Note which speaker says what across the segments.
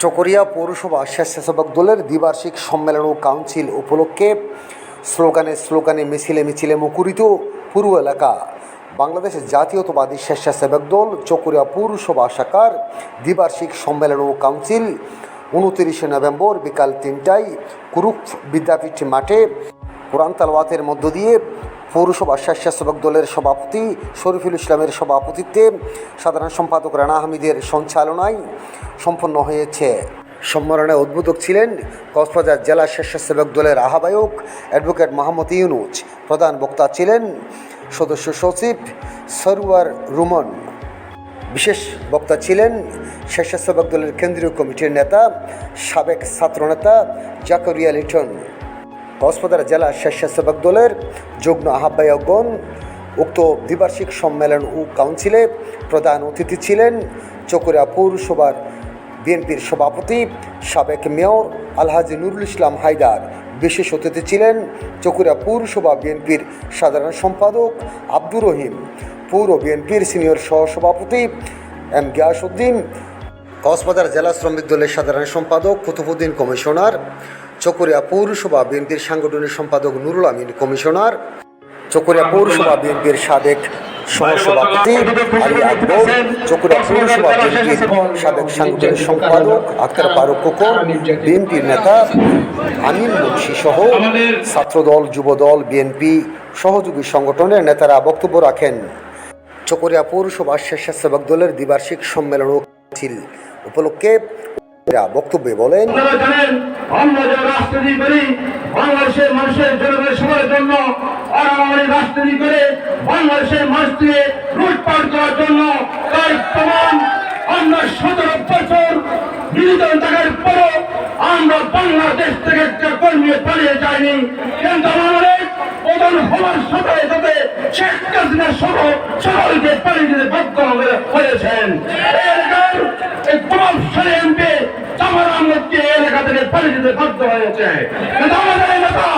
Speaker 1: চকরিয়া পৌরসভা স্বেচ্ছাসেবক দলের দ্বিবার্ষিক সম্মেলন ও কাউন্সিল উপলক্ষে স্লোগানে স্লোগানে মিছিলে মিছিলে মুখরিত পূর্ব এলাকা। বাংলাদেশ জাতীয়তাবাদী স্বেচ্ছাসেবক দল চকরিয়া পৌরসভা শাখার দ্বিবার্ষিক সম্মেলন ও কাউন্সিল উনতিরিশে নভেম্বর বিকাল তিনটায় কুরুক বিদ্যাপীঠ মাঠে কোরআন তালওয়াতের মধ্য দিয়ে পৌরসভা স্বেচ্ছাসেবক দলের সভাপতি শরীফুল ইসলামের সভাপতিত্বে সাধারণ সম্পাদক রানা হামিদের সঞ্চালনায় সম্পন্ন হয়েছে। সম্মেলনে উদ্বোধক ছিলেন কক্সবাজার জেলা স্বেচ্ছাসেবক দলের আহ্বায়ক অ্যাডভোকেট মাহমুদ ইউনুজ প্রধান বক্তা ছিলেন সদস্য সচিব সরওয়ার রুমন। বিশেষ বক্তা ছিলেন স্বেচ্ছাসেবক দলের কেন্দ্রীয় কমিটির নেতা, সাবেক ছাত্রনেতা জাকরিয়া লিটন। কক্সবাজার জেলা স্বেচ্ছাসেবক দলের যুগ্ম আহ্বায়কগণ উক্ত দ্বিবার্ষিক সম্মেলন ও কাউন্সিলে প্রধান অতিথি ছিলেন চকুরিয়া পৌরসভার বিএনপির সভাপতি সাবেক মেয়র আলহাজি নুরুল ইসলাম হায়দার। বিশেষ অতিথি ছিলেন চকুরিয়া পৌরসভা বিএনপির সাধারণ সম্পাদক আব্দুর রহিম। পৌর বিএনপির সিনিয়র সহসভাপতি এম গিয়াসউদ্দিন। কক্সবাজার জেলা শ্রমিক দলের সাধারণ সম্পাদক কুতুবুদ্দিন কমিশনার চকরিয়া পৌরসভা বিএনপির সাংগঠনিক সম্পাদক নুরুল আমিন, কমিশনার। চকরিয়া পৌরসভা বিএনপির সাবেক সহসভাপতি আলী আকবর, চকরিয়া পৌরসভা বিএনপির সাবেক সাংগঠনিক সম্পাদক আক্তার ফারুক কোকর, বিএনপির নেতা আমিন মুন্সি সহ ছাত্রদল, যুবদল, বিএনপি সহযোগী সংগঠনের নেতারা বক্তব্য রাখেন। চকরিয়া পৌরসভা স্বেচ্ছাসেবক দলের দ্বিবার্ষিক সম্মেলন উপলক্ষে এরা বক্তব্যে বলেন
Speaker 2: আমরা যে রাজনীতি করি, বাংলাদেশের মানুষের জনগণের সবার জন্য করে বাংলাদেশের লুটপাট করার জন্য সতেরো বছর বিরোধী থাকার পরও আমরা বাংলাদেশ থেকে একটা কর্মী পালিয়ে কিন্তু আমাদের প্রধান হওয়ার সাথে সাথে শেখ হাসিনা সহ সকলকে পালিয়ে বাধ্য হয়েছেন। এই প্রভাবশালী আমাদের আজকে আমরা এলাকা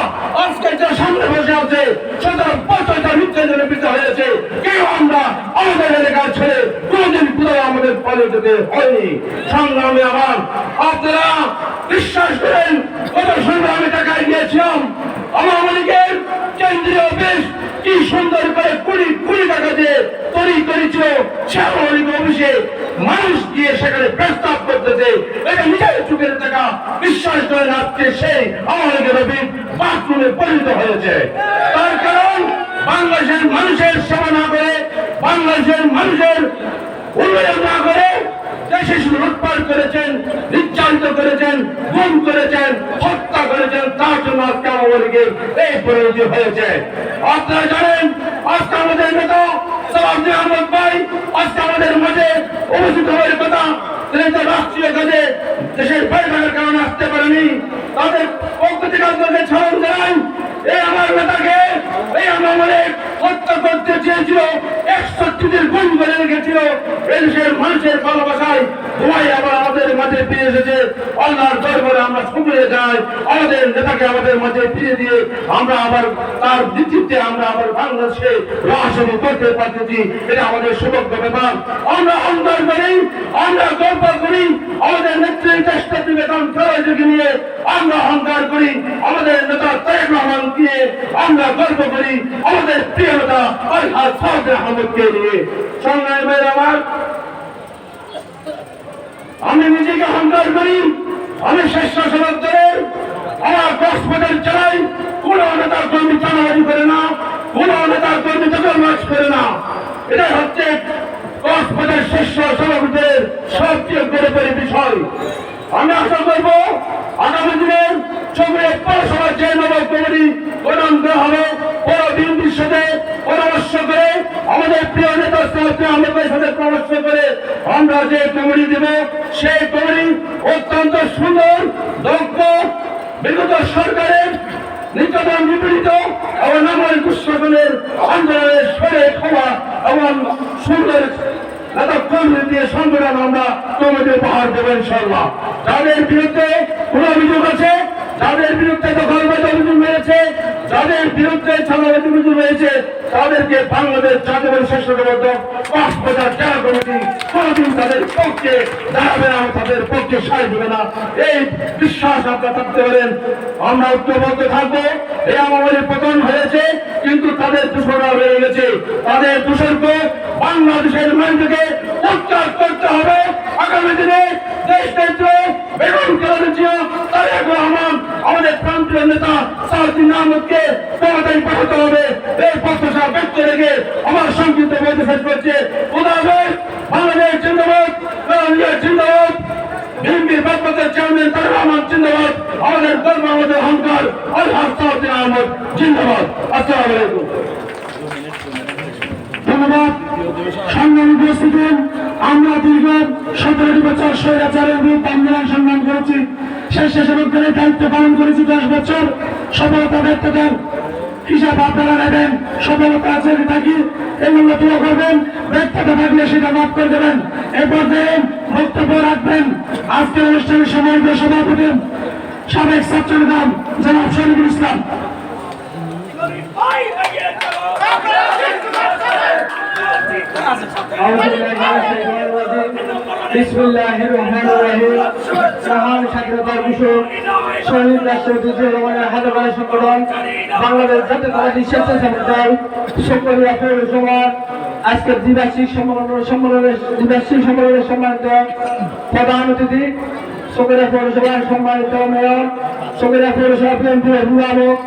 Speaker 2: হয়নি। সংগ্রামে আমার, আপনারা বিশ্বাস করেন কত সংগ্রামে টাকায় গিয়েছিলাম। আওয়ামী লীগের কেন্দ্রীয় অফিস কি সুন্দর করে কুড়ি কুড়ি টাকা দিয়ে তৈরি করেছিল সে অফিসে মানুষ গিয়ে সেখানে প্রস্তাব করতেছে। এটা নিজের চোখের দেখা। বিশ্বাস করে রাখছে সেই আওয়ামী লীগের বাথরুমে পরিণত হয়েছে। তার কারণ, বাংলাদেশের মানুষের সেবা না করে, বাংলাদেশের মানুষের উন্নয়ন না করে দেশে লুটপাট করেছেন, নির্যাতিত করেছেন, গুম করেছেন, হত্যা করেছেন, তার জন্য আজকে আমাদেরকে এই পরিণতি হয়েছে। আপনারা জানেন, আজকে আমাদের নেতা সবাবজি আহমদ ভাই আজকে আমাদের মাঝে হওয়ার কথা। তিনি তো রাষ্ট্রীয় কাজে দেশের বাইরের কারণে আসতে পারেনি। তাদের পক্ষ থেকে আপনাদের জানাই, এই আমার নেতাকে, এই আমার হত্যা করতে চেয়েছিল দিন গুম করে রেখেছিল এদেশের মানুষের ভালোবাসায় ধোয়াই আবার আমাদের ফিরে এসেছে। আল্লাহর দরবারে আমরা শুকিয়ে যাই আমাদের নেতাকে আমাদের মাঝে ফিরে দিয়ে আমরা আবার তার নেতৃত্বে আমরা আবার বাংলাদেশে রাজনীতি করতে পারতেছি। এটা আমাদের সৌভাগ্য ব্যাপার। আমরা অহংকার করি, আমরা গর্ব করি, আমাদের নেত্রীর চেষ্টা বেতন ফেরোজকে নিয়ে আমরা অহংকার করি। আমাদের নেতা তারেক রহমান দিয়ে আমরা গর্ব করি। আমাদের প্রিয় নেতা আলহাজ সাউদ আহমদকে নিয়ে। সংগ্রামী আমার আমি নিজেকে অহংকার করি, আমি স্বেচ্ছাসেবক দলের আমার কক্সবাজার জেলায় কোন নেতার কর্মী চাঁদাবাজি করে না, কোন নেতার কর্মী চাঁদাবাজ করে না। এটাই হচ্ছে কক্সবাজার স্বেচ্ছাসেবকদের সবচেয়ে গুরুত্বের বিষয়। আমি আশা করব আগামী দিনে ছবির পৌরসভার যে নব কমিটি গঠন হবে আমাদের প্রিয় নেতা সাথে আমাদের সাথে পরামর্শ করে আমরা যে কমিটি দেব, সেই কমিটি অত্যন্ত সুন্দর, দক্ষ, বিগত সরকারের নির্যাতন নিপীড়িত এবং নাগরিক উৎসবের আন্দোলনের সরে খাওয়া এবং সুন্দর দিয়ে সংগঠন আমরা কমিটি উপহার দেবেন ইনশাল্লাহ তাদের বিরুদ্ধে কোন অভিযোগ আছে? যাদের বিরুদ্ধে দখলবাদ অভিযোগ রয়েছে যাদের বিরুদ্ধে ছাত্রবাদী অভিযোগ রয়েছে তাদেরকে বাংলাদেশ জাতীয় শ্রেষ্ঠবদ্ধ কক্সবাজার কমিটি কোনদিন তাদের পক্ষে দাঁড়াবে না, তাদের পক্ষে না। এই বিশ্বাস আপনারা থাকতে পারেন। আমরা ঐক্যবদ্ধ থাকব। এই আমাদের পতন হয়েছে, কিন্তু তাদের দূষণরা রয়ে গেছে। তাদের দূষণকে বাংলাদেশের মাটিকে উচ্চার করতে হবে। আগামী দিনে দেশ নেত্র বেগম তারেক রহমান আমাদের প্রান্তীয় নেতা সাউদ্দিন আহমদকে ক্ষমতায় পাঠাতে হবে। এই প্রত্যাশা ব্যক্ত রেখে আমার সংক্ষিপ্ত বলতে শেষ করছে। বাংলাদেশ জিন্দাবাদ জিন্দাবাদ আমরা বছর স্বৈরাচারের আন্দোলন সংগ্রাম করেছি। স্বেচ্ছাসেবকদের দায়িত্ব পালন করেছি দশ বছর। সফলতা ব্যর্থতার হিসাব আপনারা নেবেন, সফলতা আছে থাকি এগুলো তুলে করবেন, ব্যর্থতা থাকলে সেটা মাফ করে দেবেন। এ পর্যায়ে বক্তব্য রাখবেন। আজকের অনুষ্ঠানের সময় সভাপতি, সাবেক ছাত্র নাম জনাব শরীফুল ইসলাম।
Speaker 3: সংগঠন বাংলাদেশ জাতীয়তাবাদী স্বেচ্ছাসেবক দল সকলিয়া পৌরসভা আজকের দ্বিবার্ষিক সম্মেলন সম্মেলনের দ্বিবার্ষিক সম্মেলনের সম্মানিত প্রধান অতিথি সকলিয়া পৌরসভার সম্মানিত মেয়র সকলিয়া পৌরসভা বিএনপির অভিভাবক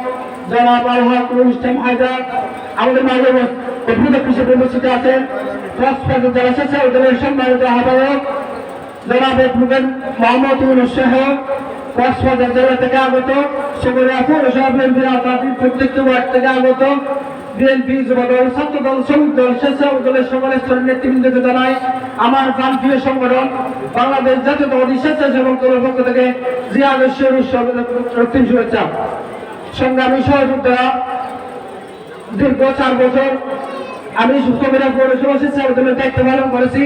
Speaker 3: জনাব আলহাক ইসলাম হায়দার আমাদের মাঝে অভিযোগ হিসেবে উপস্থিত আছেন কক্সবাজার জেলা স্বেচ্ছাসেবক দলের সম্মানিত আহ্বায়ক জনাব অ্যাডভোকেট মোহাম্মদ ইউনুস কক্সবাজার জেলা থেকে আগত সুগরিয়া পৌরসভা বিএনপির আওতাধীন প্রত্যেকটি ওয়ার্ড থেকে আগত। বিএনপি যুবদল ছাত্র দল, শ্রমিক দল স্বেচ্ছাসেবক দলের সকল স্তরের নেতৃবৃন্দকে জানাই আমার প্রান্তীয় সংগঠন বাংলাদেশ জাতীয়তাবাদী স্বেচ্ছাসেবক দলের পক্ষ থেকে জিয়া আদর্শের উৎসব শুভেচ্ছা। সংগ্রামী সহযোদ্ধারা দীর্ঘ চার বছর আমি সুস্থ সুস্থমেরা পৌরসভা স্বেচ্ছাবর্ধনের দায়িত্ব পালন করেছি।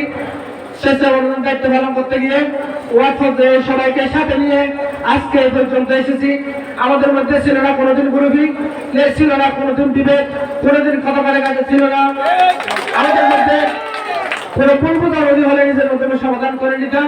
Speaker 3: স্বেচ্ছাবর্ধনের দায়িত্ব পালন করতে গিয়ে ওয়ার্ড পর্যায়ে সবাইকে সাথে নিয়ে আজকে এই পর্যন্ত এসেছি। আমাদের মধ্যে ছিল না কোনোদিন গ্রুপিং ছিল না কোনোদিন বিভেদ, কোনোদিন কথা কাছে ছিল না। আমাদের মধ্যে কোনো পূর্বতাবধি হলে নিজের মধ্যে সমাধান করে নিতাম।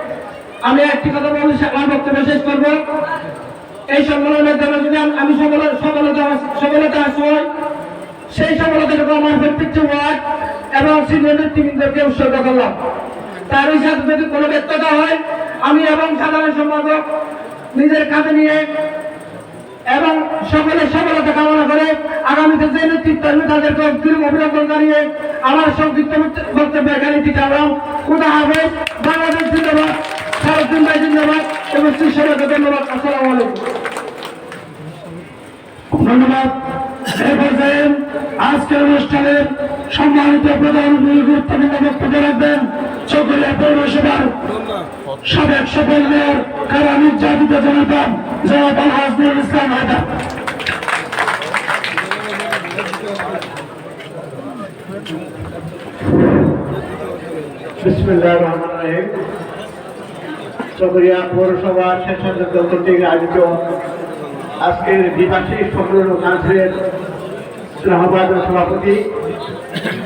Speaker 3: আমি একটি কথা বলে আমার বক্তব্য শেষ করব। এই সম্মেলনের জন্য যদি আম- আমি সফল- সফলতা সফলতা আসয় সেই সফলতাটুকু আমার প্রত্যেকটি ওয়ার্ড এবং সিনিয়র নেতৃবৃন্দকে উৎসর্গ করলাম। তারই সাথে যদি কোনো ব্যর্থতা হয়, আমি এবং সাধারণ সম্পাদক নিজের কাঁধে নিয়ে এবং সকলের সফলতা কামনা করে আগামীতে যে নেতৃত্ব আসবে তাদেরকে অভিনন্দন জানিয়ে আমার সংক্ষিপ্ত বক্তব্য এখানে টিকালাম খুদা হাফেজ, বাংলাদেশ সারাদিন ভাই জিন্দাবাদ এবং শ্রী সবাইকে ধন্যবাদ। আসসালামু আলাইকুম।
Speaker 2: ধন্যবাদ। আজকের অনুষ্ঠানে সম্মানিত প্রধান গুরুত্বপূর্ণ বক্তব্য রাখবেন। চকরিয়া পৌরসভার সাবেক সফল মেয়র, কারা নির্যাতিত জনতা? জনাব আলহাজনুল ইসলাম হায়দার।
Speaker 3: বিসমুল্লাহ রহমান রহিম। চকরিয়া পৌরসভার স্বেচ্ছাসেবক দল কর্তৃক আয়োজিত আজকের দ্বিবার্ষিক সম্মেলন কাউন্সিলের আহ্বায়ক সভাপতি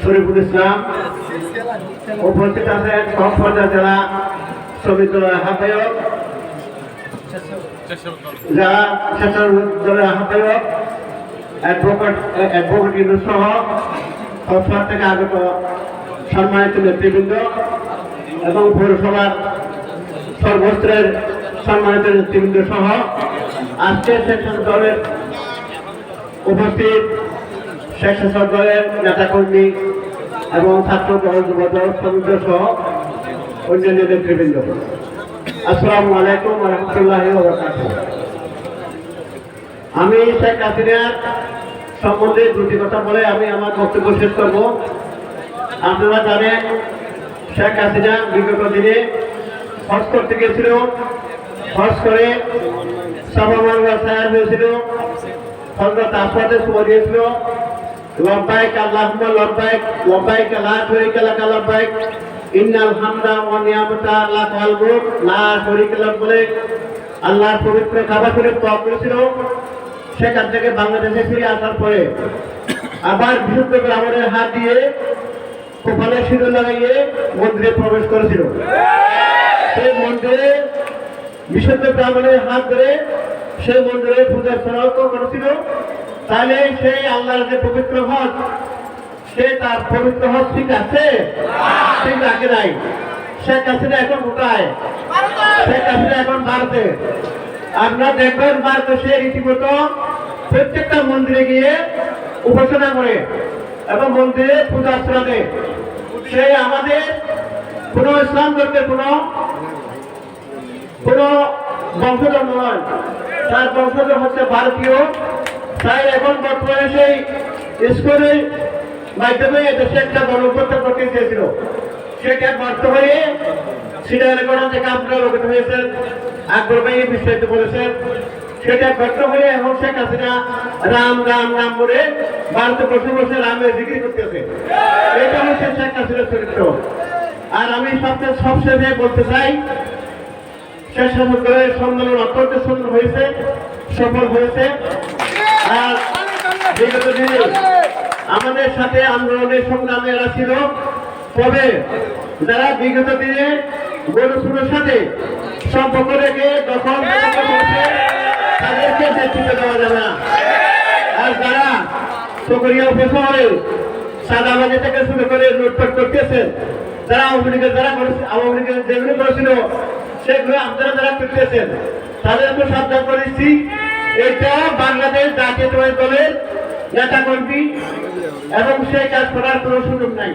Speaker 3: শরীফুল ইসলাম। উপস্থিত আছেন কক্সবাজার জেলা শ্রমিক দলের আহ্বায়ক যারা স্বেচ্ছাসেবক আহ্বায়ক, অ্যাডভোকেট অ্যাডভোকেট ইন্দু সহ কক্সবাজার থেকে আগত সম্মানিত নেতৃবৃন্দ এবং পৌরসভার সর্বস্ত্রের সম্মানিত নেতৃবৃন্দ সহ আজকের সেকশন দলের উপস্থিত স্বেচ্ছাসেবক দলের নেতাকর্মী এবং ছাত্র দল, যুব দল, শ্রমিক সহ অন্যান্য নেতৃবৃন্দ। আসসালামু আলাইকুম রহমতুল্লাহ আমি শেখ হাসিনার
Speaker 4: সম্বন্ধে দুটি কথা বলে আমি আমার বক্তব্য শেষ করব। আপনারা জানেন শেখ হাসিনা বিগত দিনে হজ করতে গেছিল হজ করে সভামান সায়ার হয়েছিল লাক আল্লাহর পবিত্র কাবা শরীফ ত্যাগ করেছিল। সেখান থেকে বাংলাদেশে ফিরে আসার পরে আবার বিশুদ্ধ ব্রাহ্মণের হাত দিয়ে কপালে সিঁদুর লাগাইয়ে মন্দিরে প্রবেশ করেছিল। সেই মন্দিরে বিশুদ্ধ ব্রাহ্মণের হাত ধরে সেই মন্দিরে পূজার সনাক্ত করেছিল। তাহলে সেই আল্লাহর যে পবিত্র হজ, সে তার পবিত্র হজ ঠিক আছে? ঠিক রাখে নাই? শেখ হাসিনা এখন কোথায়? শেখ হাসিনা এখন ভারতে। আপনারা দেখবেন ভারতে সে রীতিমতো প্রত্যেকটা মন্দিরে গিয়ে উপাসনা করে এবং মন্দিরে পূজা দেয় সে আমাদের কোন ইসলাম ধর্মের কোন তার হচ্ছে ভারতীয়। তাই এখন বর্তমানে সেই স্কুলের মাধ্যমে দেশে একটা করতে চেয়েছিল সেটা ব্যর্থ হয়ে হয়েছেন বিস্তারিত বলেছেন সেটা ব্যর্থ হয়ে এখন শেখ হাসিনা রাম রাম রাম বলে ভারতে বসে বসে রামের বিক্রি করতেছে। এটা হচ্ছে শেখ হাসিনার চরিত্র। আর আমি সবচেয়ে সবশেষে বলতে চাই শেষ করে সম্মেলন অত্যন্ত সুন্দর হয়েছে, সফল হয়েছে। আর বিগত দিনে আমাদের সাথে আন্দোলনের সংগ্রামে এরা ছিল। তবে যারা বিগত দিনে গণসুরের সাথে সম্পর্ক রেখে দখল তাদেরকে নেতৃত্ব দেওয়া যাবে না। আর যারা চকরিয়া উপশহরে সাদাবাজি থেকে শুরু করে লুটপাট করতেছেন, যারা আওয়ামী লীগের, যারা আওয়ামী লীগের যেগুলো করেছিল সেগুলো আপনারা যারা করতেছেন তাদেরকে সাবধান করেছি এটা বাংলাদেশ জাতীয়তাবাদী দলের নেতা কর্মী এবং সেই কাজ করার কোনো সুযোগ নাই।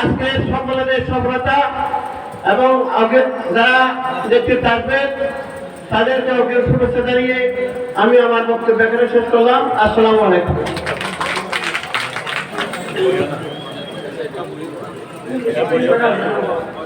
Speaker 4: আজকে সম্মেলনের সফলতা এবং আগে যারা নেতৃত্ব আসবেন তাদেরকে অগ্রিম শুভেচ্ছা জানিয়ে আমি আমার বক্তব্য এখানে শেষ করলাম। আসসালামু আলাইকুম।